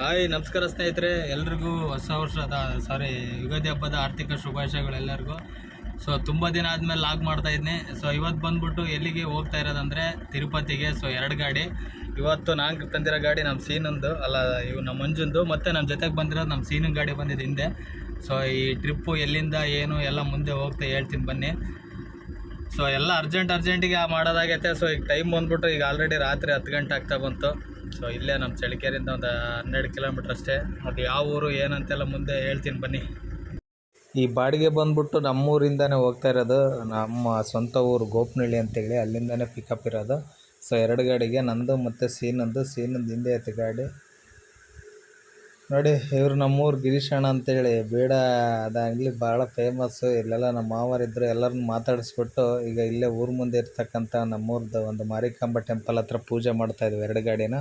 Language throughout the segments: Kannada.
ಹಾಯ್, ನಮಸ್ಕಾರ ಸ್ನೇಹಿತರೆ. ಎಲ್ರಿಗೂ ಹೊಸ ವರ್ಷದ ಸಾರಿ ಯುಗಾದಿ ಹಬ್ಬದ ಆರ್ಥಿಕ ಶುಭಾಶಯಗಳೆಲ್ಲರಿಗೂ ಸೊ ತುಂಬ ದಿನ ಆದಮೇಲೆ ಲಾಗ್ ಮಾಡ್ತಾ ಇದ್ದೀನಿ ಸೊ ಇವತ್ತು ಬಂದ್ಬಿಟ್ಟು ಎಲ್ಲಿಗೆ ಹೋಗ್ತಾ ಇರೋದಂದರೆ ತಿರುಪತಿಗೆ. ಸೊ ಎರಡು ಗಾಡಿ. ಇವತ್ತು ನಾಲ್ಕು ತಂದಿರೋ ಗಾಡಿ ನಮ್ಮ ಸೀನಂದು. ಅಲ್ಲ, ಇವು ನಮ್ಮ ಮಂಜುಂದು. ಮತ್ತು ನಮ್ಮ ಜೊತೆಗೆ ಬಂದಿರೋದು ನಮ್ಮ ಸೀನಿನ ಗಾಡಿ ಬಂದಿದೆ ಹಿಂದೆ. ಸೊ ಈ ಟ್ರಿಪ್ಪು ಎಲ್ಲಿಂದ, ಏನು, ಎಲ್ಲ ಮುಂದೆ ಹೋಗ್ತಾ ಹೇಳ್ತೀನಿ ಬನ್ನಿ. ಸೊ ಎಲ್ಲ ಅರ್ಜೆಂಟ್ ಅರ್ಜೆಂಟಿಗೆ ಮಾಡೋದಾಗೈತೆ. ಸೊ ಈಗ ಟೈಮ್ ಬಂದ್ಬಿಟ್ಟು ಈಗ ಆಲ್ರೆಡಿ ರಾತ್ರಿ ಹತ್ತು ಗಂಟೆ ಆಗ್ತಾ ಬಂತು. ಸೊ ಇಲ್ಲೇ ನಮ್ಮ ಚಳಿಕೆರೆಯಿಂದ ಒಂದು ಹನ್ನೆರಡು ಕಿಲೋಮೀಟ್ರ್ ಅಷ್ಟೇ. ಅದು ಯಾವ ಊರು, ಏನಂತೆಲ್ಲ ಮುಂದೆ ಹೇಳ್ತೀನಿ ಬನ್ನಿ. ಈ ಬಾಡಿಗೆ ಬಂದ್ಬಿಟ್ಟು ನಮ್ಮೂರಿಂದನೇ ಹೋಗ್ತಾ ಇರೋದು. ನಮ್ಮ ಸ್ವಂತ ಊರು ಗೋಪನಹಳ್ಳಿ ಅಂತೇಳಿ, ಅಲ್ಲಿಂದನೇ ಪಿಕಪ್ ಇರೋದು. ಸೊ ಎರಡು ಗಾಡಿಗೆ, ನಂದು ಮತ್ತು ಸೀನಂದು. ಸೀನಂದು ಹಿಂದೆ ಐತೆ ಗಾಡಿ. ನೋಡಿ, ಇವರು ನಮ್ಮೂರು ಗಿರೀಶ್ ಅಣ್ಣ ಅಂತೇಳಿ, ಬೇಡ ಅದಾಗಲಿ ಭಾಳ ಫೇಮಸ್ಸು ಇಲ್ಲೆಲ್ಲ ನಮ್ಮ ಮಾವರಿದ್ದರು ಎಲ್ಲರನ್ನು ಮಾತಾಡಿಸ್ಬಿಟ್ಟು, ಈಗ ಇಲ್ಲೇ ಊರು ಮುಂದೆ ಇರ್ತಕ್ಕಂಥ ನಮ್ಮೂರ್ದು ಒಂದು ಮಾರಿಕಾಂಬ ಟೆಂಪಲ್ ಹತ್ರ ಪೂಜೆ ಮಾಡ್ತಾಯಿದ್ವಿ ಎರಡು ಗಾಡಿನ.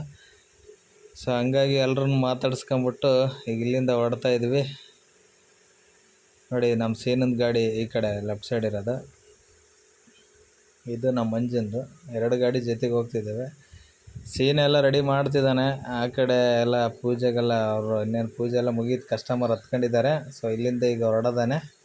ಸೊ ಹಂಗಾಗಿ ಎಲ್ಲರನ್ನು ಮಾತಾಡ್ಸ್ಕೊಂಬಿಟ್ಟು ಈಗ ಇಲ್ಲಿಂದ ಹೊಡ್ತಾ ಇದ್ವಿ. ನೋಡಿ, ನಮ್ಮ ಸೇನಂದ್ ಗಾಡಿ ಈ ಕಡೆ ಲೆಫ್ಟ್ ಸೈಡ್ ಇರೋದು. ಇದು ನಮ್ಮ ಮಂಜಂದು ಎರಡು ಗಾಡಿ ಜೊತೆಗೆ ಹೋಗ್ತಿದ್ದೇವೆ. ಸೀನ್ ಎಲ್ಲ ರೆಡಿ ಮಾಡ್ತಿದ್ದಾನೆ. ಆ ಕಡೆ ಎಲ್ಲ ಪೂಜೆಗೆಲ್ಲ ಅವರು ಇನ್ನೇನು ಪೂಜೆ ಎಲ್ಲ ಮುಗೀತು ಕಸ್ಟಮರ್ ಹತ್ಕೊಂಡಿದ್ದಾರೆ. ಸೊ ಇಲ್ಲಿಂದ ಈಗ ಹೊರಡೋದಾನೆ.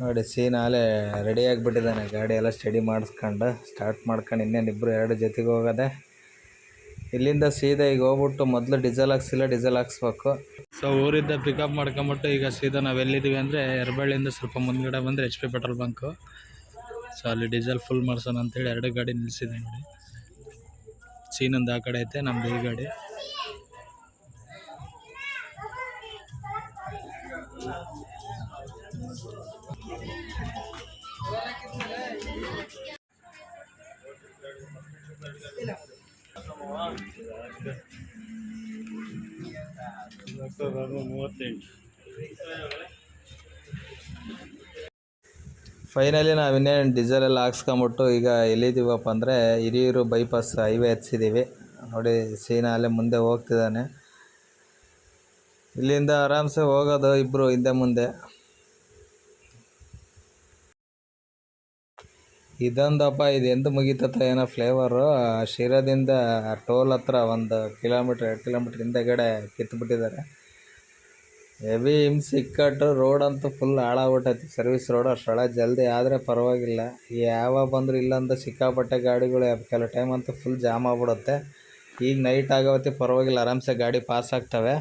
ನೋಡಿ ಸೀನ್ ಆಲೇ ರೆಡಿ ಆಗಿಬಿಟ್ಟಿದ್ದಾನೆ. ಗಾಡಿ ಎಲ್ಲ ಸ್ಟಡಿ ಮಾಡಿಸ್ಕೊಂಡು ಸ್ಟಾರ್ಟ್ ಮಾಡ್ಕೊಂಡು ಇನ್ನೇನು ಇಬ್ಬರು ಎರಡು ಜೊತೆಗೆ ಹೋಗೋದೆ. ಇಲ್ಲಿಂದ ಸೀದಾ ಈಗ ಹೋಗ್ಬಿಟ್ಟು ಮೊದಲು ಡೀಸೆಲ್ ಹಾಕ್ಸಿಲ್ಲ ಡೀಸೆಲ್ ಹಾಕ್ಸ್ಬೇಕು. ಸೊ ಊರಿಂದ ಪಿಕಪ್ ಮಾಡ್ಕೊಂಬಿಟ್ಟು ಈಗ ಸೀದಾ ನಾವು ಎಲ್ಲಿದ್ದೀವಿ ಅಂದರೆ ಎರಬಳ್ಳಿಯಿಂದ ಸ್ವಲ್ಪ ಮುಂದ್ಗಡೆ ಬಂದರೆ H P petrol bunk so ಅಲ್ಲಿ ಡೀಸೆಲ್ ಫುಲ್ ಮಾಡ್ಸೋಣ ಅಂತೇಳಿ ಎರಡು ಗಾಡಿ ನಿಲ್ಲಿಸಿದೆ ನೋಡಿ. ಸೀನೊಂದು ಆ ಕಡೆ ಐತೆ ನಮ್ಮದು ಈ ಗಾಡಿ. ಫೈನಲಿ ನಾವು ಇನ್ನೇನು ಡೀಸೆಲ್ ಎಲ್ಲ ಹಾಕ್ಸ್ಕೊಂಬಿಟ್ಟು ಈಗ ಎಲ್ಲಿದ್ದೀವಪ್ಪ ಅಂದರೆ ಹಿರಿಯೂರು ಬೈಪಾಸ್ ಹೈವೇ ಹಚ್ಚಿದ್ದೀವಿ ನೋಡಿ ಸೀನಾ ಅಲ್ಲೇ ಮುಂದೆ ಹೋಗ್ತಿದ್ದಾನೆ. ಇಲ್ಲಿಂದ ಆರಾಮ್ಸೆ ಹೋಗೋದು ಇಬ್ಬರು ಹಿಂದೆ ಮುಂದೆ. ಇದೊಂದಪ್ಪ, ಇದು ಎಂದು ಮುಗೀತತ್ತ ಏನೋ ಫ್ಲೇವರು ಶಿರದಿಂದ ಟೋಲ್ ಹತ್ರ ಒಂದು ಕಿಲೋಮೀಟ್ರ್, ಎರಡು ಕಿಲೋಮೀಟ್ರ್ ಹಿಂದೆಗಡೆ ಕಿತ್ಬಿಟ್ಟಿದ್ದಾರೆ. ಹೆವಿ ಹಿಂಸೆ ಇಕ್ಕಟ್ಟು ರೋಡ್ ಅಂತೂ ಫುಲ್ ಹಾಳಾಗ್ಬಿಟ್ಟೈತಿ. ಸರ್ವಿಸ್ ರೋಡ್ ಅಷ್ಟೊಳ ಜಲ್ದಿ ಆದರೆ ಪರವಾಗಿಲ್ಲ. ಯಾವಾಗ ಬಂದರೂ ಇಲ್ಲಂದ್ರೆ ಸಿಕ್ಕಾಪಟ್ಟೆ ಗಾಡಿಗಳು ಕೆಲವು ಟೈಮ್ ಅಂತೂ ಫುಲ್ ಜಾಮ್ ಆಗ್ಬಿಡುತ್ತೆ. ಈಗ ನೈಟ್ ಆಗೋತ್ತಿ ಪರವಾಗಿಲ್ಲ, ಆರಾಮ್ಸೆ ಗಾಡಿ ಪಾಸ್ ಆಗ್ತವೆ.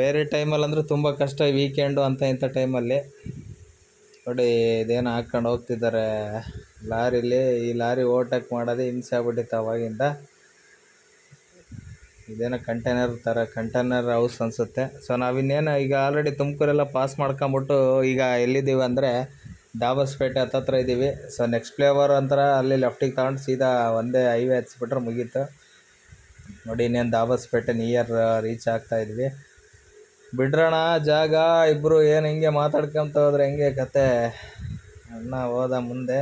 ಬೇರೆ ಟೈಮಲ್ಲಿ ಅಂದರೆ ತುಂಬ ಕಷ್ಟ ವೀಕೆಂಡು ಅಂತ ಇಂಥ ಟೈಮಲ್ಲಿ ನೋಡಿ, ಇದೇನು ಹಾಕ್ಕೊಂಡು ಹೋಗ್ತಿದ್ದಾರೆ. ಲಾರಿಲಿ ಈ ಲಾರಿ ಓಟಕ್ಕೆ ಮಾಡೋದೇ ಹಿಂಸೆ ಆಗ್ಬಿಟ್ಟಿತ್ತು ಅವಾಗಿಂದ. ಇದೇನೋ ಕಂಟೈನರ್ ಥರ ಕಂಟೈನರ್ ಹೌಸ್ ಅನಿಸುತ್ತೆ. ಸೊ ನಾವಿನ್ನೇನು ಈಗ ಆಲ್ರೆಡಿ ತುಮಕೂರೆಲ್ಲ ಪಾಸ್ ಮಾಡ್ಕೊಂಬಿಟ್ಟು ಈಗ ಎಲ್ಲಿದ್ದೀವಿ ಅಂದರೆ ದಾಬಸ್ಪೇಟೆ ಹತ್ತತ್ರ ಇದ್ದೀವಿ. ಸೊ ನೆಕ್ಸ್ಟ್ ಫ್ಲೇವರ್ ಅಂತರ ಅಲ್ಲಿ ಲೆಫ್ಟಿಗೆ ತಗೊಂಡು ಸೀದಾ ಒಂದೇ ಹೈವೇ ಹಚ್ಬಿಟ್ರೆ ಮುಗೀತು. ನೋಡಿ, ಇನ್ನೇನು ದಾಬಸ್ಪೇಟೆ ನಿಯರ್ ರೀಚ್ ಆಗ್ತಾ ಇದ್ವಿ. ಬಿಡ್ರಣ ಜಾಗ ಇಬ್ಬರು ಏನು ಹಿಂಗೆ ಮಾತಾಡ್ಕೊಂತ ಹೋದ್ರೆ ಹೆಂಗೆ ಕತೆ? ಅಣ್ಣ ಹೋದ ಮುಂದೆ.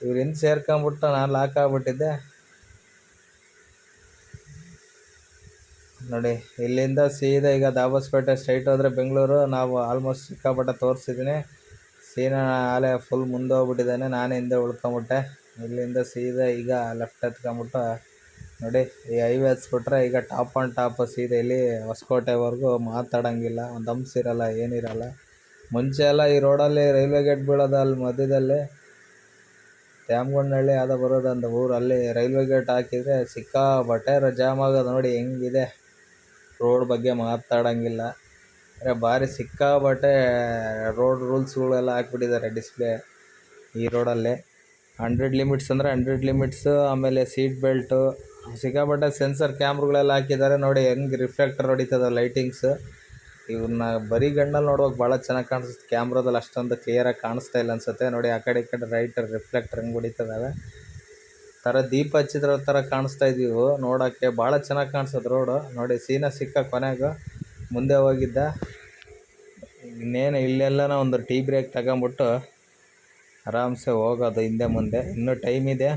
ಇವ್ರು ಹಿಂದೆ ಸೇರ್ಕೊಂಬಿಟ್ಟು ನಾನು ಲಾಕ್ ಆಗ್ಬಿಟ್ಟಿದ್ದೆ. ನೋಡಿ, ಇಲ್ಲಿಂದ ಸೀದಾ ಈಗ ದಾಬಸ್ಪೇಟೆ ಸ್ಟ್ರೈಟ್ ಹೋದರೆ ಬೆಂಗಳೂರು. ನಾವು ಆಲ್ಮೋಸ್ಟ್ ಸಿಕ್ಕಾಪಟ್ಟೆ ತೋರಿಸಿದ್ದೀನಿ ಸೀನಾ ಆಲೆ ಫುಲ್ ಮುಂದೆ ಹೋಗ್ಬಿಟ್ಟಿದ್ದಾನೆ ನಾನೇ ಹಿಂದೆ ಉಳ್ಕೊಂಬಿಟ್ಟೆ. ಇಲ್ಲಿಂದ ಸೀದಾ ಈಗ ಲೆಫ್ಟ್ ಹತ್ಕೊಂಬಿಟ್ಟು ನೋಡಿ, ಈ ಹೈವೆ ಹಚ್ಬಿಟ್ರೆ ಈಗ ಟಾಪ್ ಆನ್ ಟಾಪ್ ಸೀದಾ ಇಲ್ಲಿ ಹೊಸಕೋಟೆವರೆಗೂ ಮಾತಾಡೋಂಗಿಲ್ಲ. ಒಂದು ಹಂಪ್ಸ್ ಇರಲ್ಲ ಏನಿರಲ್ಲ ಮುಂಚೆ ಎಲ್ಲ ಈ ರೋಡಲ್ಲಿ ರೈಲ್ವೆ ಗೇಟ್ ಬೀಳೋದು ಅಲ್ಲಿ ಮಧ್ಯದಲ್ಲಿ. ತ್ಯಾಮಗೊಂಡನಹಳ್ಳಿ ಯಾವುದೋ ಬರೋದು ಅಂತ ಊರಲ್ಲಿ ರೈಲ್ವೆ ಗೇಟ್ ಹಾಕಿದರೆ ಸಿಕ್ಕಾಪಟ್ಟೆ ಜಾಮ್ ಆಗೋದು ನೋಡಿ, ಹೆಂಗಿದೆ. ರೋಡ್ ಬಗ್ಗೆ ಮಾತಾಡೋಂಗಿಲ್ಲ. ಅಂದರೆ ಭಾರಿ ಸಿಕ್ಕಾಪಟ್ಟೆ ರೋಡ್ ರೂಲ್ಸ್ಗಳೆಲ್ಲ ಹಾಕ್ಬಿಟ್ಟಿದ್ದಾರೆ ಡಿಸ್ಪ್ಲೇ ಈ ರೋಡಲ್ಲಿ ಹಂಡ್ರೆಡ್ ಲಿಮಿಟ್ಸ್ ಅಂದರೆ ಹಂಡ್ರೆಡ್ ಲಿಮಿಟ್ಸು ಆಮೇಲೆ ಸೀಟ್ ಬೆಲ್ಟು ಸಿಕ್ಕಾಪಟ್ಟೆ ಸೆನ್ಸರ್ ಕ್ಯಾಮ್ರಗಳೆಲ್ಲ ಹಾಕಿದ್ದಾರೆ. ನೋಡಿ, ಹೆಂಗೆ ರಿಫ್ಲೆಕ್ಟರ್ ಹೊಡಿತದೆ ಲೈಟಿಂಗ್ಸ್ ಇವನ್ನ ಬರೀ ಗಣ್ಣಲ್ಲಿ ನೋಡುವಾಗ ಭಾಳ ಚೆನ್ನಾಗಿ ಕಾಣಿಸುತ್ತೆ. ಕ್ಯಾಮ್ರಾದಲ್ಲಿ ಅಷ್ಟೊಂದು ಕ್ಲಿಯರಾಗಿ ಕಾಣಿಸ್ತಾ ಇಲ್ಲ ಅನ್ಸುತ್ತೆ. ನೋಡಿ, ಆ ಕಡೆ ಈ ಕಡೆ ರೈಟ್ ರಿಫ್ಲೆಕ್ಟರ್ ಹೆಂಗೆ ಹೊಡಿತದಾವೆ ಥರ ದೀಪ ಹಚ್ಚಿದ್ರ ಥರ ಕಾಣಿಸ್ತಾ ಇದೀವು. ನೋಡೋಕ್ಕೆ ಭಾಳ ಚೆನ್ನಾಗಿ ಕಾಣಿಸೋದು ರೋಡು ನೋಡಿ, ಸೀನಾ ಸಿಕ್ಕ ಕೊನೆಗೆ ಮುಂದೆ ಹೋಗಿದ್ದ. ಇನ್ನೇನು, ಇಲ್ಲೆಲ್ಲನ ಒಂದು ಟೀ ಬ್ರೇಕ್ ತಗೊಂಬಿಟ್ಟು ಆರಾಮ್ಸೆ ಹೋಗೋದು ಹಿಂದೆ ಮುಂದೆ. ಇನ್ನೂ ಟೈಮ್ ಇದೆ.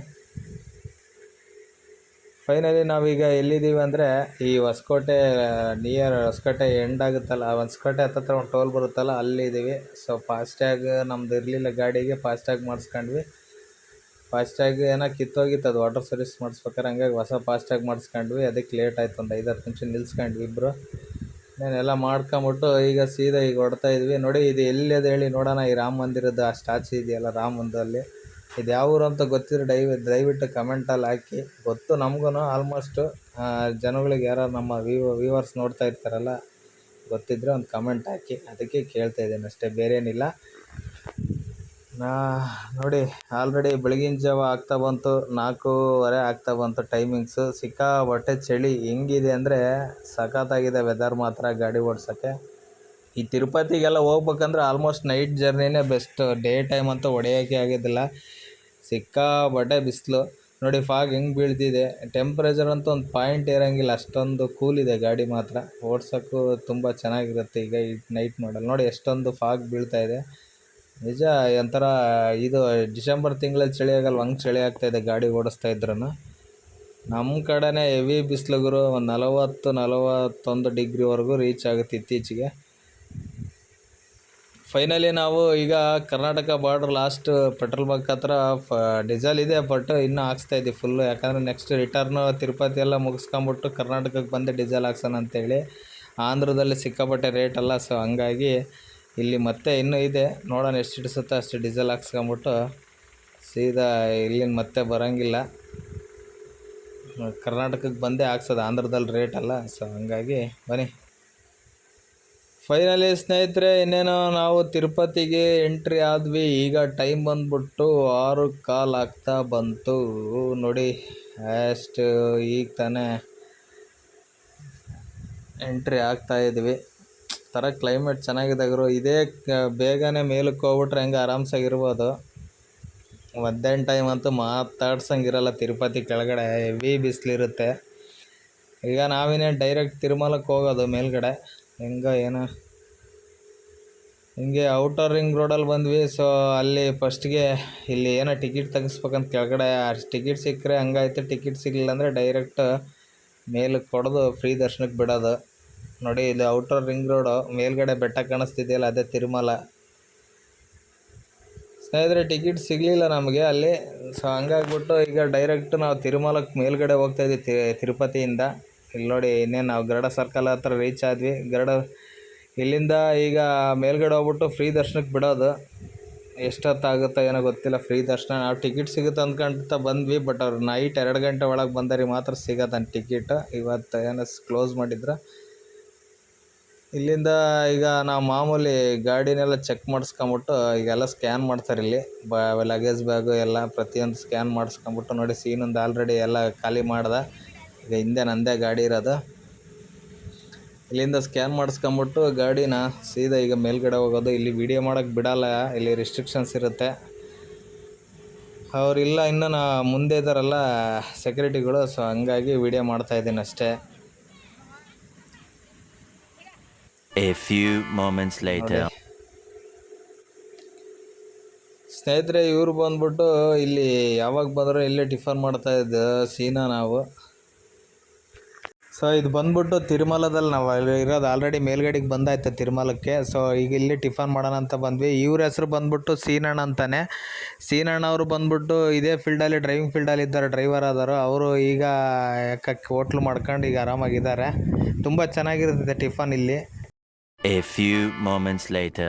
ಫೈನಲಿ ನಾವೀಗ ಎಲ್ಲಿದ್ದೀವಿ ಅಂದರೆ, ಈ ಹೊಸಕೋಟೆ ನಿಯರ್ ಹೊಸಕೋಟೆ ಎಂಡ್ ಆಗುತ್ತಲ್ಲ ಹೊಸಕೋಟೆ ಹತ್ತತ್ರ ಒಂದು ಟೋಲ್ ಬರುತ್ತಲ್ಲ, ಅಲ್ಲಿದ್ದೀವಿ. ಸೊ ಫಾಸ್ಟ್ಯಾಗ್ ನಮ್ದು ಇರಲಿಲ್ಲ ಗಾಡಿಗೆ ಫಾಸ್ಟ್ಯಾಗ್ ಮಾಡಿಸ್ಕೊಂಡ್ವಿ. ಫಾಸ್ಟ್ಯಾಗ್ ಏನೋ ಕಿತ್ತೋಗಿತ್ತು, ಅದು ವಾಟರ್ ಸರ್ವಿಸ್ ಮಾಡಿಸ್ಬೇಕಾರೆ ಹಂಗಾಗಿ ಹೊಸ ಫಾಸ್ಟ್ಯಾಗ್ ಮಾಡಿಸ್ಕೊಂಡ್ವಿ. ಅದಕ್ಕೆ ಲೇಟ್ ಆಯ್ತು ಒಂದು ಐದು ಹತ್ತು ನಿಮಿಷ ನಿಲ್ಸ್ಕೊಂಡ್ವಿ ಇಬ್ಬರು ಎಲ್ಲ ಮಾಡ್ಕೊಂಬಿಟ್ಟು ಈಗ ಸೀದಾ ಈಗ ಹೊಡ್ತಾ ಇದ್ವಿ. ನೋಡಿ, ಇದು ಎಲ್ಲಿದೆ ಹೇಳಿ ನೋಡೋಣ. ಈ ರಾಮ ಮಂದಿರದ ಆ ಸ್ಟ್ಯಾಚು ಇದೆಯಲ್ಲ ರಾಮ ಮಂದಿರಲ್ಲಿ. ಇದು ಯಾವ ಊರು ಅಂತ ಗೊತ್ತಿದ್ರೆ ದಯವಿ, ದಯವಿಟ್ಟು ಕಮೆಂಟಲ್ಲಿ ಹಾಕಿ. ಗೊತ್ತು ನಮಗೂ ಆಲ್ಮೋಸ್ಟು ಜನಗಳಿಗೆ ಯಾರು ನಮ್ಮ ವಿವೋ ವ್ಯೂವರ್ಸ್ ನೋಡ್ತಾ ಇರ್ತಾರಲ್ಲ, ಗೊತ್ತಿದ್ರೆ ಒಂದು ಕಮೆಂಟ್ ಹಾಕಿ. ಅದಕ್ಕೆ ಕೇಳ್ತಾ ಇದ್ದೀನಿ ಅಷ್ಟೇ. ಬೇರೆ ಏನಿಲ್ಲ ನಾ ನೋಡಿ ಆಲ್ರೆಡಿ ಬೆಳಗಿನ ಜಾವ ಆಗ್ತಾ ಬಂತು, ನಾಲ್ಕೂವರೆ ಆಗ್ತಾ ಬಂತು ಟೈಮಿಂಗ್ಸು ಸಿಕ್ಕಾಪಟ್ಟೆ ಚಳಿ, ಹೆಂಗಿದೆ ಅಂದರೆ ಸಖತ್ತಾಗಿದೆ ವೆದರ್ ಮಾತ್ರ ಗಾಡಿ ಓಡ್ಸೋಕ್ಕೆ. ಈ ತಿರುಪತಿಗೆಲ್ಲ ಹೋಗ್ಬೇಕಂದ್ರೆ ಆಲ್ಮೋಸ್ಟ್ ನೈಟ್ ಜರ್ನಿನೇ ಬೆಸ್ಟ್ ಡೇ ಟೈಮ್ ಅಂತೂ ಹೊಡೆಯೋಕ್ಕೆ ಆಗೋದಿಲ್ಲ ಸಿಕ್ಕಾಪಟ್ಟೆ ಬಿಸಿಲು. ನೋಡಿ ಫಾಗ್ ಹೆಂಗೆ ಬೀಳ್ತಿದೆ. ಟೆಂಪ್ರೇಚರ್ ಅಂತೂ ಒಂದು ಪಾಯಿಂಟ್ ಇರೋಂಗಿಲ್ಲ, ಅಷ್ಟೊಂದು ಕೂಲ್ ಇದೆ ಗಾಡಿ ಮಾತ್ರ. ಓಡ್ಸೋಕ್ಕೂ ತುಂಬ ಚೆನ್ನಾಗಿರುತ್ತೆ ಈಗ ಈ ನೈಟ್ ಮಾಡಲ್ ನೋಡಿ, ಎಷ್ಟೊಂದು ಫಾಗ್ ಬೀಳ್ತಾ ಇದೆ. ನಿಜ, ಒಂಥರ ಇದು ಡಿಸೆಂಬರ್ ತಿಂಗಳಲ್ಲಿ ಚಳಿ ಆಗಲ್ವ? ಹಂಗೆ ಚಳಿ ಆಗ್ತಾಯಿದೆ ಗಾಡಿ ಓಡಿಸ್ತಾ ಇದ್ರೂ ನಮ್ಮ ಕಡೆನೇ ಹೆವಿ ಬಿಸಿಲು ಗುರು, ಒಂದು ನಲವತ್ತು, ನಲವತ್ತೊಂದು ಡಿಗ್ರಿವರೆಗೂ ರೀಚ್ ಆಗುತ್ತೆ ಇತ್ತೀಚೆಗೆ. ಫೈನಲಿ ನಾವು ಈಗ Karnataka border last petrol bunk ಹತ್ರ ಫ, ಡೀಸೆಲ್ ಇದೆ, ಬಟ್ ಇನ್ನೂ ಹಾಕ್ಸ್ತಾ ಇದ್ದೀವಿ ಫುಲ್ಲು ಯಾಕಂದರೆ ನೆಕ್ಸ್ಟ್ ರಿಟರ್ನು ತಿರುಪತಿ ಎಲ್ಲ ಮುಗಿಸ್ಕೊಂಬಿಟ್ಟು ಕರ್ನಾಟಕಕ್ಕೆ ಬಂದು ಡೀಸೆಲ್ ಹಾಕ್ಸೋಣ ಅಂತೇಳಿ ಆಂಧ್ರದಲ್ಲಿ ಸಿಕ್ಕಾಪಟ್ಟೆ ರೇಟ್ ಅಲ್ಲ ಸೊ ಹಂಗಾಗಿ ಇಲ್ಲಿ ಮತ್ತೆ ಇನ್ನೂ ಇದೆ. ನೋಡೋಣ ಎಷ್ಟು ಹಿಡಿಸುತ್ತೋ ಅಷ್ಟು ಡೀಸೆಲ್ ಹಾಕ್ಸ್ಕೊಂಬಿಟ್ಟು ಸೀದಾ ಇಲ್ಲಿನ ಮತ್ತೆ ಬರೋಂಗಿಲ್ಲ. ಕರ್ನಾಟಕಕ್ಕೆ ಬಂದೇ ಹಾಕ್ಸೋದು ಆಂಧ್ರದಲ್ಲಿ ರೇಟ್ ಅಲ್ಲ ಸೊ ಹಂಗಾಗಿ ಬನ್ನಿ. ಫೈನಲಿ ಸ್ನೇಹಿತರೆ, ಇನ್ನೇನೋ ನಾವು ತಿರುಪತಿಗೆ ಎಂಟ್ರಿ ಆದ್ವಿ. ಈಗ ಟೈಮ್ ಬಂದ್ಬಿಟ್ಟು ಆರು ಕಾಲ್ ಆಗ್ತಾ ಬಂತು. ನೋಡಿ, ಅಷ್ಟು ಈಗ ತಾನೇ ಎಂಟ್ರಿ ಆಗ್ತಾ ಇದ್ವಿ. ಥರ ಕ್ಲೈಮೇಟ್ ಚೆನ್ನಾಗಿದೆ ಗುರು. ಇದೇ ಬೇಗನೆ ಮೇಲಕ್ಕೆ ಹೋಗ್ಬಿಟ್ರೆ ಹೆಂಗೆ ಆರಾಮ್ಸಾಗಿರ್ಬೋದು ಮಧ್ಯಾಹ್ನ ಟೈಮ್ ಅಂತೂ ಮಾತಾಡ್ಸಂಗಿರಲ್ಲ ತಿರುಪತಿ ಕೆಳಗಡೆ ಹೆವಿ ಬಿಸಿಲಿರುತ್ತೆ. ಈಗ ನಾವೇನೇ ಡೈರೆಕ್ಟ್ ತಿರುಮಲಕ್ಕೆ ಹೋಗೋದು ಮೇಲ್ಗಡೆ? ಹೆಂಗ ಏನು. ಹಿಂಗೆ ಔಟರ್ ರಿಂಗ್ ರೋಡಲ್ಲಿ ಬಂದ್ವಿ ಸೊ ಅಲ್ಲಿ ಫಸ್ಟ್ಗೆ ಇಲ್ಲಿ ಏನೋ ಟಿಕೆಟ್ ತೆಗಿಸ್ಬೇಕಂತ ಕೆಳಗಡೆ, ಅಷ್ಟು ಟಿಕೆಟ್ ಸಿಕ್ಕರೆ ಹಂಗಾಯ್ತು. ಟಿಕೆಟ್ ಸಿಗಲಿಲ್ಲ ಅಂದರೆ ಡೈರೆಕ್ಟ್ ಮೇಲಕ್ಕೆ ಹೊಡೆದು ಫ್ರೀ ದರ್ಶನಕ್ಕೆ ಬಿಡೋದು. ನೋಡಿ ಇಲ್ಲಿ ಔಟರ್ ರಿಂಗ್ ರೋಡು ಮೇಲ್ಗಡೆ ಬೆಟ್ಟ ಕಾಣಿಸ್ತಿದೆಯಲ್ಲ, ಅದೇ ತಿರುಮಲ. ಸ್ನೇಹಿತರೆ ಟಿಕೆಟ್ ಸಿಗಲಿಲ್ಲ ನಮಗೆ. ಅಲ್ಲಿ ಸೊ, ಹಂಗಾಗ್ಬಿಟ್ಟು ಈಗ ಡೈರೆಕ್ಟ್ ನಾವು ತಿರುಮಲಕ್ಕೆ ಮೇಲ್ಗಡೆ ಹೋಗ್ತಾ ಇದ್ವಿ, ತಿ- ತಿರುಪತಿಯಿಂದ. ಇಲ್ಲಿ ನೋಡಿ, ಇನ್ನೇನು ನಾವು ಗರುಡ ಸರ್ಕಲ್ ಹತ್ರ ರೀಚ್ ಆದ್ವಿ. ಗರುಡ, ಇಲ್ಲಿಂದ ಈಗ ಮೇಲ್ಗಡೆ ಹೋಗ್ಬಿಟ್ಟು ಫ್ರೀ ದರ್ಶನಕ್ಕೆ ಬಿಡೋದು. ಎಷ್ಟೊತ್ತಾಗುತ್ತೋ ಏನೋ ಗೊತ್ತಿಲ್ಲ ಫ್ರೀ ದರ್ಶನ. ನಾವು ಟಿಕೆಟ್ ಸಿಗುತ್ತೆ ಅಂದ್ಕೊಂತ ಬಂದ್ವಿ ಬಟ್ ಅವ್ರು ನೈಟ್ ಎರಡು ಗಂಟೆ ಒಳಗೆ ಬಂದರಿ ಮಾತ್ರ ಸಿಗತ್ತೆ ಟಿಕೆಟ್ ಇವತ್ತು ಏನೋ ಕ್ಲೋಸ್ ಮಾಡಿದ್ರು. ಇಲ್ಲಿಂದ ಈಗ ನಾವು ಮಾಮೂಲಿ ಗಾಡಿನೆಲ್ಲ ಚೆಕ್ ಮಾಡಿಸ್ಕೊಂಬಿಟ್ಟು ಈಗೆಲ್ಲ ಸ್ಕ್ಯಾನ್ ಮಾಡ್ತಾರೆ ಇಲ್ಲಿ. ಬ ಲಗೇಜ್ ಬ್ಯಾಗು ಎಲ್ಲ ಪ್ರತಿಯೊಂದು ಸ್ಕ್ಯಾನ್ ಮಾಡಿಸ್ಕೊಂಬಿಟ್ಟು ನೋಡಿ ಸೀನೊಂದು ಆಲ್ರೆಡಿ ಎಲ್ಲ ಖಾಲಿ ಮಾಡ್ದೆ. ಈಗ ಹಿಂದೆ ನಂದೇ ಗಾಡಿ ಇರೋದು. ಇಲ್ಲಿಂದ ಸ್ಕ್ಯಾನ್ ಮಾಡಿಸ್ಕೊಂಬಿಟ್ಟು ಗಾಡಿನ ಸೀದಾ ಈಗ ಮೇಲ್ಗಡೆ ಹೋಗೋದು. ಇಲ್ಲಿ ವಿಡಿಯೋ ಮಾಡೋಕ್ಕೆ ಬಿಡಲ್ಲ, ಇಲ್ಲಿ ರಿಸ್ಟ್ರಿಕ್ಷನ್ಸ್ ಇರುತ್ತೆ. ಅವರಿಲ್ಲ ಇನ್ನೂ ನಾ ಮುಂದೆ ಇದ್ದಾರಲ್ಲ ಸೆಕ್ಯೂರಿಟಿಗಳು ಸೊ ಹಂಗಾಗಿ ವಿಡಿಯೋ ಮಾಡ್ತಾ ಇದ್ದೀನಿ ಅಷ್ಟೇ. A few moments later. ಸ್ನೇಹಿತರೆ ಇವ್ರು ಬಂದ್ಬಿಟ್ಟು ಇಲ್ಲಿ ಯಾವಾಗ ಬಂದರೂ ಇಲ್ಲೇ ಟಿಫನ್ ಮಾಡ್ತಾ ಇದ್ದ ಸೀನಾ ನಾವು. ಸೊ ಇದು ಬಂದ್ಬಿಟ್ಟು ತಿರುಮಲದಲ್ಲಿ ನಾವು ಅಲ್ಲಿ ಇರೋದು ಆಲ್ರೆಡಿ ಮೇಲ್ಗಡೆಗೆ ಬಂದಾಯ್ತು ತಿರುಮಲಕ್ಕೆ. ಸೊ ಈಗ ಇಲ್ಲಿ ಟಿಫನ್ ಮಾಡೋಣ ಅಂತ ಬಂದ್ವಿ. ಇವ್ರ ಹೆಸರು ಬಂದ್ಬಿಟ್ಟು ಸೀನಣ್ಣ ಅಂತಾನೆ. ಸೀನಣ್ಣ ಅವರು ಬಂದ್ಬಿಟ್ಟು ಇದೇ ಫೀಲ್ಡಲ್ಲಿ ಡ್ರೈವಿಂಗ್ ಫೀಲ್ಡಲ್ಲಿ ಇದ್ದಾರೆ ಡ್ರೈವರ್ ಆದರು ಅವರು ಈಗ ಯಾಕಕ್ಕೆ ಹೋಟ್ಲು ಮಾಡ್ಕೊಂಡು ಈಗ ಆರಾಮಾಗಿದ್ದಾರೆ. ತುಂಬ ಚೆನ್ನಾಗಿರ್ತದೆ ಟಿಫನ್ ಇಲ್ಲಿ. A few moments later.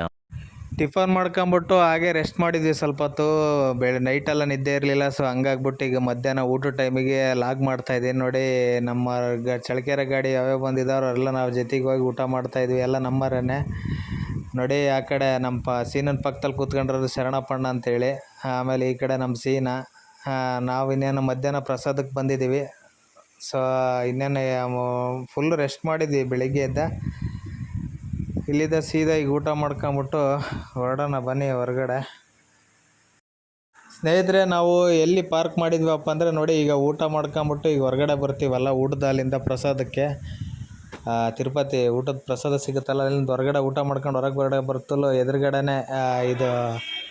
Tiffin ಮಾಡ್ಕೊಂಬಿಟ್ಟು ಹಾಗೆ ರೆಸ್ಟ್ ಮಾಡಿದ್ವಿ ಸ್ವಲ್ಪ ಹೊತ್ತು. ಬೆಳೆ ನೈಟೆಲ್ಲ ನಿದ್ದೆ ಇರಲಿಲ್ಲ ಸೊ ಹಂಗಾಗ್ಬಿಟ್ಟು ಈಗ ಮಧ್ಯಾಹ್ನ ಊಟದ ಟೈಮಿಗೆ ಲಾಗ್ ಮಾಡ್ತಾ ಇದ್ದೀನಿ ನೋಡಿ. ನಮ್ಮ ಗ ಚಳಕೆರೆ ಗಾಡಿ ಯಾವ್ಯಾವ ಬಂದಿದ್ದಾರೋ ಎಲ್ಲ ನಾವು ಜೊತೆಗೆ ಹೋಗಿ ಊಟ ಮಾಡ್ತಾ ಇದ್ವಿ, ಎಲ್ಲ ನಮ್ಮರೇ ನೋಡಿ ಆ ಕಡೆ ನಮ್ಮ ಪ, ಸೀನನ ಪಕ್ಕದಲ್ಲಿ ಕೂತ್ಕೊಂಡಿರೋದು ಶರಣಪ್ಪಣ್ಣ ಅಂತೇಳಿ. ಆಮೇಲೆ ಈ ಕಡೆ ನಮ್ಮ ಸೀನ. ನಾವು ಇನ್ನೇನು ಮಧ್ಯಾಹ್ನ ಪ್ರಸಾದಕ್ಕೆ ಬಂದಿದ್ದೀವಿ. ಸೊ ಇನ್ನೇನು ಫುಲ್ ರೆಸ್ಟ್ ಮಾಡಿದ್ವಿ ಬೆಳಿಗ್ಗೆ ಎದ್ದ. ಇಲ್ಲಿದ್ದ ಸೀದಾ ಈಗ ಊಟ ಮಾಡ್ಕೊಂಬಿಟ್ಟು ಹೊರಡೋಣ ಬನ್ನಿ ಹೊರಗಡೆ. ಸ್ನೇಹಿತರೆ, ನಾವು ಎಲ್ಲಿ ಪಾರ್ಕ್ ಮಾಡಿದ್ವಪ್ಪ ಅಂದರೆ ನೋಡಿ, ಈಗ ಊಟ ಮಾಡ್ಕೊಂಬಿಟ್ಟು ಈಗ ಹೊರಗಡೆ ಬರ್ತೀವಲ್ಲ ಊಟದ ಅಲ್ಲಿಂದ ಪ್ರಸಾದಕ್ಕೆ. ತಿರುಪತಿ ಊಟದ ಪ್ರಸಾದ ಸಿಗುತ್ತಲ್ಲ, ಅಲ್ಲಿಂದ ಹೊರಗಡೆ ಊಟ ಮಾಡ್ಕೊಂಡು ಹೊರಗೆ ಹೊರಗಡೆ ಬರ್ತಲೂ ಎದುರುಗಡೆನೇ ಇದು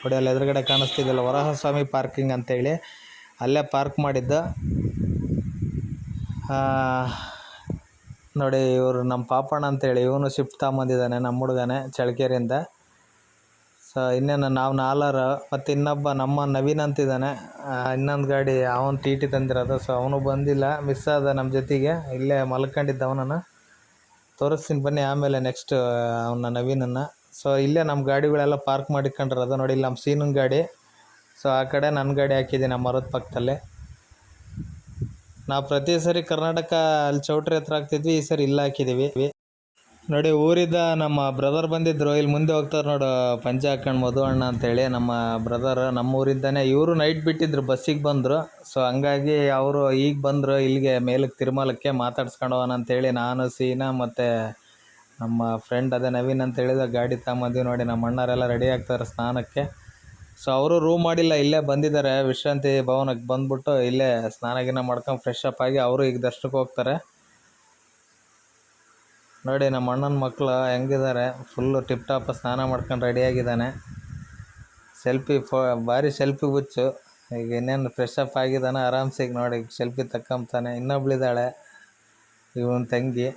ನೋಡಿ, ಅಲ್ಲಿ ಎದುರುಗಡೆ ಕಾಣಿಸ್ತಿದ್ದಿಲ್ಲ ವರಹ ಸ್ವಾಮಿ ಪಾರ್ಕಿಂಗ್ ಅಂತೇಳಿ. ಅಲ್ಲೇ ಪಾರ್ಕ್ ಮಾಡಿದ್ದು. ನೋಡಿ, ಇವರು ನಮ್ಮ ಪಾಪಣ್ಣ ಅಂತೇಳಿ, ಇವನು ಶಿಫ್ಟ್ ತಗೊಂಬಂದಿದ್ದಾನೆ ನಮ್ಮ ಹುಡುಗನೇ, ಚಳ್ಳಕೆರೆಯಿಂದ. ಸೊ ಇನ್ನೇನು, ನಾವು ನಾಲ್ವರು, ಮತ್ತು ಇನ್ನೊಬ್ಬ ನಮ್ಮ ನವೀನ್ ಅಂತಿದ್ದಾನೆ. ಇನ್ನೊಂದು ಗಾಡಿ ಅವನು ಟಿ ಟಿ ತಂದಿರೋದು ಸೊ ಅವನು ಬಂದಿಲ್ಲ ಮಿಸ್ ಆದ ನಮ್ಮ ಜೊತೆಗೆ, ಇಲ್ಲೇ ಮಲ್ಕೊಂಡಿದ್ದ ಅವನನ್ನು ತೋರಿಸ್ತೀನಿ ಬನ್ನಿ ಆಮೇಲೆ ನೆಕ್ಸ್ಟ್ ಅವನ ನವೀನನ್ನು. ಸೊ ಇಲ್ಲೇ ನಮ್ಮ ಗಾಡಿಗಳೆಲ್ಲ ಪಾರ್ಕ್ ಮಾಡಿಕೊಂಡಿರೋದು ನೋಡಿ, ಇಲ್ಲಿ ನಮ್ಮ ಸೀನನ್ ಗಾಡಿ. ಸೊ ಆ ಕಡೆ ನನ್ನ ಗಾಡಿ ಹಾಕಿದ್ದೀನಿ, ನಮ್ಮ ಮರದ ಪಕ್ಕದಲ್ಲೇ. ನಾವು ಪ್ರತಿ ಸರಿ ಕರ್ನಾಟಕ ಅಲ್ಲಿ ಚೌಟ್ರಿ ಹತ್ರ ಹಾಕ್ತಿದ್ವಿ ಈ ಸರಿ ಇಲ್ಲ ಹಾಕಿದ್ದೀವಿ ನೋಡಿ, ಊರಿದ್ದ ನಮ್ಮ ಬ್ರದರ್ ಬಂದಿದ್ರು. ಇಲ್ಲಿ ಮುಂದೆ ಹೋಗ್ತಾರೆ ನೋಡು, ಪಂಚೆ ಹಾಕೊಂಡು ಮಧು ಅಣ್ಣ ಅಂತೇಳಿ. ನಮ್ಮ ಬ್ರದರ್ ನಮ್ಮ ಊರಿಂದಾನೆ ಇವರು ನೈಟ್ ಬಿಟ್ಟಿದ್ರು ಬಸ್ಸಿಗೆ ಬಂದರು. ಸೊ ಹಂಗಾಗಿ ಅವರು ಈಗ ಬಂದರು, ಇಲ್ಲಿಗೆ ಮೇಲಕ್ಕೆ ತಿರುಮಲಕ್ಕೆ ಮಾತಾಡ್ಸ್ಕೊಂಡು ಹೋಗೋಣ ಅಂತೇಳಿ. ನಾನು, ಸೀನಾ ಮತ್ತು ನಮ್ಮ ಫ್ರೆಂಡ್ ಅದೇ ನವೀನ್ ಅಂತ ಹೇಳಿದ ಗಾಡಿ ತಗೊಂಬಂದ್ವಿ ನೋಡಿ. ನಮ್ಮ ಅಣ್ಣರೆಲ್ಲ ರೆಡಿ ಆಗ್ತಾರೆ ಸ್ನಾನಕ್ಕೆ. ಸೊ ಅವರು ರೂಮ್ ಮಾಡಿಲ್ಲ, ಇಲ್ಲೇ ಬಂದಿದ್ದಾರೆ. ವಿಶ್ರಾಂತಿ ಭವನಕ್ಕೆ ಬಂದ್ಬಿಟ್ಟು ಇಲ್ಲೇ ಸ್ನಾನ ಗಿನ ಮಾಡ್ಕೊಂಡು ಫ್ರೆಶ್ ಅಪ್ ಆಗಿ ಅವರು ಈಗ ದರ್ಶನಕ್ಕೆ ಹೋಗ್ತಾರೆ. ನೋಡಿ, ನಮ್ಮ ಅಣ್ಣನ ಮಕ್ಕಳು ಹೆಂಗಿದ್ದಾರೆ ಫುಲ್ಲು ಟಿಪ್ ಟಾಪ್ ಸ್ನಾನ ಮಾಡ್ಕೊಂಡು ರೆಡಿಯಾಗಿದ್ದಾನೆ ಸೆಲ್ಫಿ ಫೋ ಭಾರಿ ಸೆಲ್ಫಿ ಹುಚ್ಚು. ಈಗ ಇನ್ನೇನು ಫ್ರೆಶ್ ಅಪ್ ಆಗಿದ್ದಾನೆ ಆರಾಮ್ಸೆ ಈಗ ನೋಡಿ ಈಗ ಸೆಲ್ಫಿ ತಕ್ಕಂತಾನೆ ಇನ್ನೊಬ್ಳಿದ್ದಾಳೆ ಇವನ ತಂಗಿ.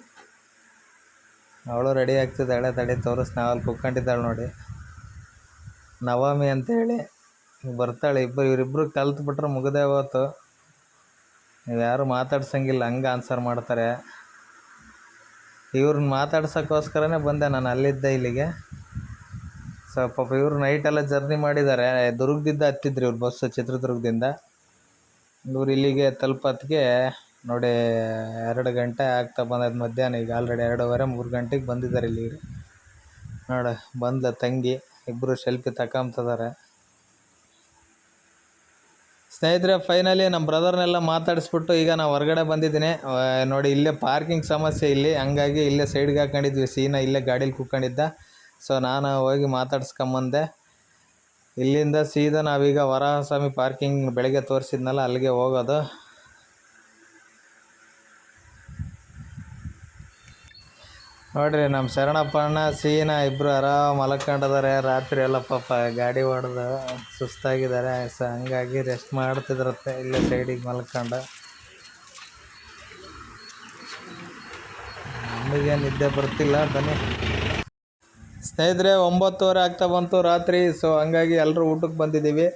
ಅವಳು ರೆಡಿ ಆಗ್ತಿದ್ದಾಳೆ, ತಡಿ ತೋರಿಸ್ ನಾವಲ್ಲಿ ಕುತ್ಕೊಂಡಿದ್ದಾಳೆ ನೋಡಿ. ನವಮಿ ಅಂತೇಳಿ ಬರ್ತಾಳೆ. ಇಬ್ಬರು ಇವರಿಬ್ಬರು ಕಲ್ತ್ಬಿಟ್ರೆ ಮುಗದೆ ಹೋತು ನೀವು ಯಾರು ಮಾತಾಡ್ಸಂಗಿಲ್ಲ, ಹಂಗೆ ಆನ್ಸರ್ ಮಾಡ್ತಾರೆ. ಇವ್ರನ್ನ ಮಾತಾಡ್ಸೋಕ್ಕೋಸ್ಕರನೇ ಬಂದೆ ನಾನು ಅಲ್ಲಿದ್ದೆ ಇಲ್ಲಿಗೆ. ಸೊ, ಪಾಪ ಇವರು ನೈಟೆಲ್ಲ ಜರ್ನಿ ಮಾಡಿದ್ದಾರೆ. ದುರ್ಗದಿಂದ ಹತ್ತಿದ್ರು ಇವ್ರು ಬಸ್ಸು ಚಿತ್ರದುರ್ಗದಿಂದ. ಇವ್ರು ಇಲ್ಲಿಗೆ ತಲುಪತ್ತಿಗೆ ನೋಡಿ ಎರಡು ಗಂಟೆ ಆಗ್ತಾ ಬಂದದ್ದು ಮಧ್ಯಾಹ್ನ ಈಗ ಆಲ್ರೆಡಿ ಎರಡೂವರೆ ಮೂರು ಗಂಟೆಗೆ ಬಂದಿದ್ದಾರೆ ಇಲ್ಲಿ ನೋಡ ಬಂದ ತಂಗಿ. ಇಬ್ಬರು ಸೆಲ್ಫಿ ತಕೊಂತಿದ್ದಾರೆ ಸ್ನೇಹಿತರೆ ಫೈನಲಿ ನಮ್ಮ ಬ್ರದರ್ನೆಲ್ಲ ಮಾತಾಡಿಸ್ಬಿಟ್ಟು ಈಗ ನಾವು ಹೊರಗಡೆ ಬಂದಿದ್ದೀನಿ. ನೋಡಿ, ಇಲ್ಲೇ ಪಾರ್ಕಿಂಗ್ ಸಮಸ್ಯೆ ಇಲ್ಲಿ. ಹಂಗಾಗಿ ಇಲ್ಲೇ ಸೈಡ್ಗೆ ಹಾಕೊಂಡಿದ್ವಿ. ಸೀನಾ ಇಲ್ಲೇ ಗಾಡೀಲಿ ಕೂತ್ಕೊಂಡಿದ್ದ. ಸೊ ನಾನು ಹೋಗಿ ಮಾತಾಡ್ಸ್ಕೊಂಬಂದೆ. ಇಲ್ಲಿಂದ ಸೀದಾ ನಾವೀಗ ವರಹಸ್ವಾಮಿ ಪಾರ್ಕಿಂಗ್ ಬೆಳಗ್ಗೆ ತೋರಿಸಿದ್ನಲ್ಲ, ಅಲ್ಲಿಗೆ ಹೋಗೋದು. ನೋಡ್ರಿ ನಮ್ಮ ಶರಣಪ್ಪಣ್ಣ ಸೀನ ಇಬ್ಬರು ಆರಾಮ್ ಮಲ್ಕೊಂಡಿದ್ದಾರೆ ರಾತ್ರಿ ಎಲ್ಲ ಪಾಪ ಗಾಡಿ ಹೊಡೆದು ಸುಸ್ತಾಗಿದ್ದಾರೆ. ಸ, ಹಂಗಾಗಿ ರೆಸ್ಟ್ ಮಾಡ್ತಿದ್ರತ್ತೆ ಇಲ್ಲೇ ಸೈಡಿಗೆ ಮಲ್ಕೊಂಡು. ನಮಗೆ ನಿದ್ದೆ ಬರ್ತಿಲ್ಲ, ಬನ್ನಿ. ಸ್ನೇಹಿತರೆ, ಒಂಬತ್ತುವರೆ ಆಗ್ತಾ ಬಂತು ರಾತ್ರಿ ಸೊ ಹಂಗಾಗಿ ಎಲ್ಲರೂ ಊಟಕ್ಕೆ ಬಂದಿದ್ದೀವಿ.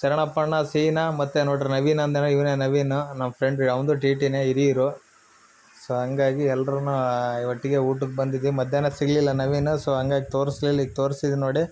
ಶರಣಪ್ಪಣ್ಣ, ಸೀನಾ ಮತ್ತು ನೋಡ್ರಿ ನವೀನ್ ಅಂದೇನೋ, ಇವನೇ ನವೀನ್. ನಮ್ಮ ಫ್ರೆಂಡ್ ಅವನದು ಟಿ ಟಿನೇ ಹಿರಿಯರು. ಸೊ ಹಂಗಾಗಿ ಎಲ್ಲರೂ ಒಟ್ಟಿಗೆ ಊಟಕ್ಕೆ ಬಂದಿದ್ದೀವಿ ಮಧ್ಯಾಹ್ನ ಸಿಗಲಿಲ್ಲ ನವೀನ್ ಸೊ ಹಂಗಾಗಿ ತೋರಿಸ್ಲಿಲ್ಲ. ಈಗ ತೋರಿಸಿದ್ವಿ ನೋಡಿ.